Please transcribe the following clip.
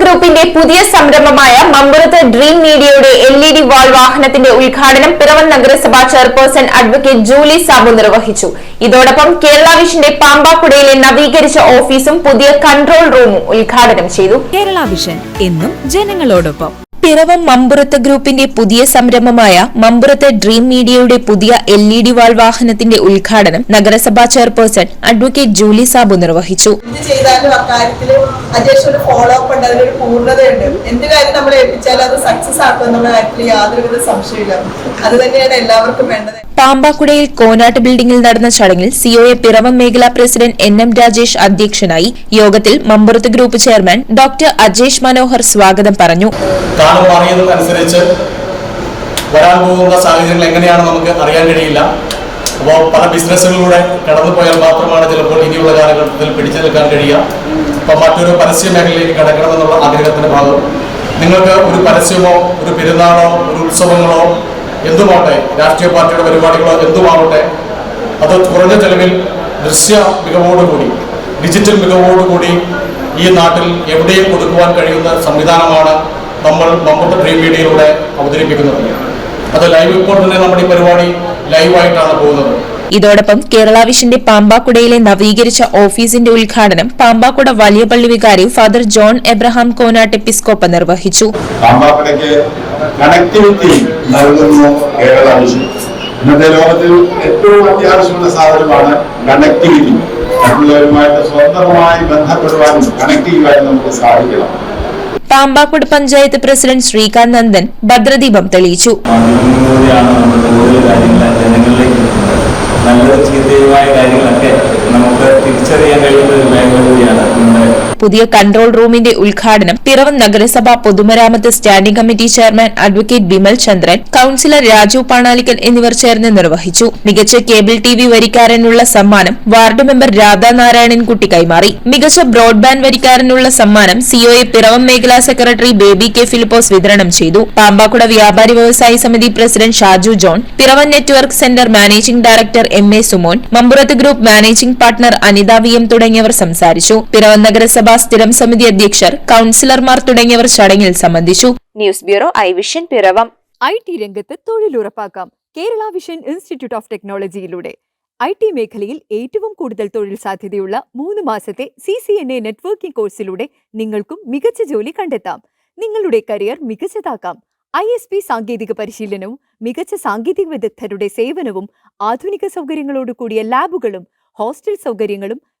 ഗ്രൂപ്പിന്റെ പുതിയ സംരംഭമായ മമ്പുറത്ത് ഡ്രീം മീഡിയയുടെ എൽ ഇ ഡി വാൾ വാഹനത്തിന്റെ ഉദ്ഘാടനം പിറവം നഗരസഭാ ചെയർപേഴ്സൺ അഡ്വക്കേറ്റ് ജൂലി സാബു നിർവഹിച്ചു. ഇതോടൊപ്പം കേരള വിഷന്റെ പാമ്പാക്കുടയിലെ നവീകരിച്ച ഓഫീസും പുതിയ കൺട്രോൾ റൂമും ഉദ്ഘാടനം ചെയ്തു. കേരള വിഷൻ എന്നും ജനങ്ങളോടൊപ്പം. പിറവം മമ്പുറത്ത് ഗ്രൂപ്പിന്റെ പുതിയ സംരംഭമായ മമ്പുറത്ത് ഡ്രീം മീഡിയയുടെ പുതിയ എൽ ഇ ഡി വാൾ വാഹനത്തിന്റെ ഉദ്ഘാടനം നഗരസഭാ ചെയർപേഴ്സൺ അഡ്വക്കേറ്റ് ജൂലി സാബു നിർവഹിച്ചു. ചെയ്താലും അക്കാര്യത്തിൽ അത്യാവശ്യം ഒരു ഫോളോ അപ്പ് ഉണ്ട്. അതിനൊരു പൂർണതയുണ്ട്. എന്ത് കാര്യം നമ്മൾ ഏൽപ്പിച്ചാലും അത് സക്സസ് ആക്കും എന്നുള്ള കാര്യത്തിൽ യാതൊരുവിധ സംശയമില്ല അത് തന്നെയാണ് എല്ലാവർക്കും വേണ്ടത്. പാമ്പാക്കുടയിൽ കോനാട്ട് ബിൽഡിംഗിൽ നടന്ന ചടങ്ങിൽ സിഒഎ പിറവം മേഖലാ പ്രസിഡന്റ് എൻ എം രാജേഷ് അധ്യക്ഷനായി യോഗത്തിൽ Mampurath group chairman doctor Ajesh Manohar സ്വാഗതം പറഞ്ഞു. കാണും അറിയുന്നതനുസരിച്ച് വരാൻ പോകുന്ന സാഹചര്യങ്ങൾ എങ്ങനെയാണ് നമുക്ക് അറിയാൻ കഴിയില്ല. അപ്പോൾ പല ബിസിനസ്സുകളിലൂടെ കടന്നു പോയാൽ മാത്രമാണ് ചിലപ്പോൾ ഇനിയുള്ള കാലഘട്ടത്തിൽ പിടിച്ചു നിൽക്കാൻ കഴിയുക. അപ്പോൾ മറ്റൊരു പരസ്യ മേഖലയിലേക്ക് കടക്കണമെന്നുള്ള ആഗ്രഹത്തിന്റെ ഭാഗം. നിങ്ങൾക്ക് ഒരു പരസ്യമോ ഒരു പെരുന്നാളോ ഒരു ഉത്സവങ്ങളോ എന്തുമാവട്ടെ രാഷ്ട്രീയ പാർട്ടിയുടെ പരിപാടികളോ എന്തുമാവട്ടെ അത് കുറഞ്ഞ ചെലവിൽ ദൃശ്യ മികവോടുകൂടി ഡിജിറ്റൽ മികവോടുകൂടി ഈ നാട്ടിൽ എവിടെയും കൊടുക്കുവാൻ കഴിയുന്ന സംവിധാനമാണ് നമ്മൾ നമ്മുടെ ഡ്രീം മീഡിയയിലൂടെ അവതരിപ്പിക്കുന്നത്. അത് ലൈവ് ഇപ്പോൾ തന്നെ നമ്മുടെ ഈ പരിപാടി ലൈവായിട്ടാണ് പോകുന്നത്. ഇതോടൊപ്പം കേരള വിഷന്റെ പാമ്പാക്കുടയിലെ നവീകരിച്ച ഓഫീസിന്റെ ഉദ്ഘാടനം പാമ്പാക്കുട വലിയ പള്ളി വികാരി ഫാദർ ജോൺ എബ്രഹാം കോനാട്ട് എപ്പിസ്കോപ്പ നിർവഹിച്ചു. പാമ്പാക്കുടയ്ക്ക് കണക്ടിവിറ്റി നൽകുന്നു കേരള വിഷൻ. ഇന്നത്തെ ലോകത്തിൽ ഏറ്റവും അത്യാവശ്യമുള്ള സാധനമാണ് കണക്ടിവിറ്റി മറ്റുള്ളവരുമായിട്ട് സ്വന്തമായി ബന്ധപ്പെടുവാനും കണക്റ്റീവായി നമുക്ക് സാധിക്കണം. പാമ്പാക്കുട പഞ്ചായത്ത് പ്രസിഡന്റ് ശ്രീകാന്ത് നന്ദൻ ഭദ്രദീപം തെളിയിച്ചു മാധ്യമങ്ങളിലൂടെയാണ് നമ്മൾ കൂടുതൽ കാര്യങ്ങൾ ജനങ്ങളിലേക്ക് എത്തുന്നത് നല്ലത് ചീത്തയുമായ കാര്യങ്ങളൊക്കെ നമുക്ക് തിരിച്ചറിയാൻ കഴിയുന്ന ഒരു മേഖല കൂടിയാണ് നമ്മുടെ പുതിയ കൺട്രോൾ റൂമിന്റെ ഉദ്ഘാടനം പിറവം നഗരസഭാ പൊതുമരാമത്ത് standing committee chairman advocate Bimal Chandran councillor Raju Panalickal എന്നിവർ ചേർന്ന് നിർവഹിച്ചു. മികച്ച കേബിൾ ടി വി വരിക്കാരനുള്ള സമ്മാനം വാർഡ് മെമ്പർ രാധാനാരായണൻകുട്ടി കൈമാറി. മികച്ച ബ്രോഡ്ബാൻഡ് വരിക്കാരനുള്ള സമ്മാനം സിഒഎ പിറവം മേഖലാ സെക്രട്ടറി ബേബി കെ ഫിലിപ്പോസ് വിതരണം ചെയ്തു. പാമ്പാക്കുട വ്യാപാരി വ്യവസായി സമിതി president Shaju John Piravom network centre managing director M A Sumon Mampurath group managing partner Anitha V M തുടങ്ങിയവർ സംസാരിച്ചു. പിറവം നഗരസഭാ സ്ഥിരം സമിതി അധ്യക്ഷർ കൌൺസിലർമാർ തുടങ്ങിയവർ ചടങ്ങിൽ സംബന്ധിച്ചു. News bureau I vision Piravom. I T രംഗത്ത് തൊഴിലുറപ്പാക്കാം. കേരള വിഷൻ ഇൻസ്റ്റിറ്റ്യൂട്ട് ഓഫ് ടെക്നോളജിയിലൂടെ. ഐ ടി മേഖലയിൽ ഏറ്റവും കൂടുതൽ തൊഴിൽ സാധ്യതയുള്ള മൂന്ന് മാസത്തെ C C N A networking കോഴ്സിലൂടെ നിങ്ങൾക്കും മികച്ച ജോലി കണ്ടെത്താം. നിങ്ങളുടെ കരിയർ മികച്ചതാക്കാം. ഐ എസ് പി സാങ്കേതിക പരിശീലനവും മികച്ച സാങ്കേതിക വിദഗ്ധരുടെ സേവനവും ആധുനിക സൗകര്യങ്ങളോട് കൂടിയ ലാബുകളും ഹോസ്റ്റൽ സൗകര്യങ്ങളും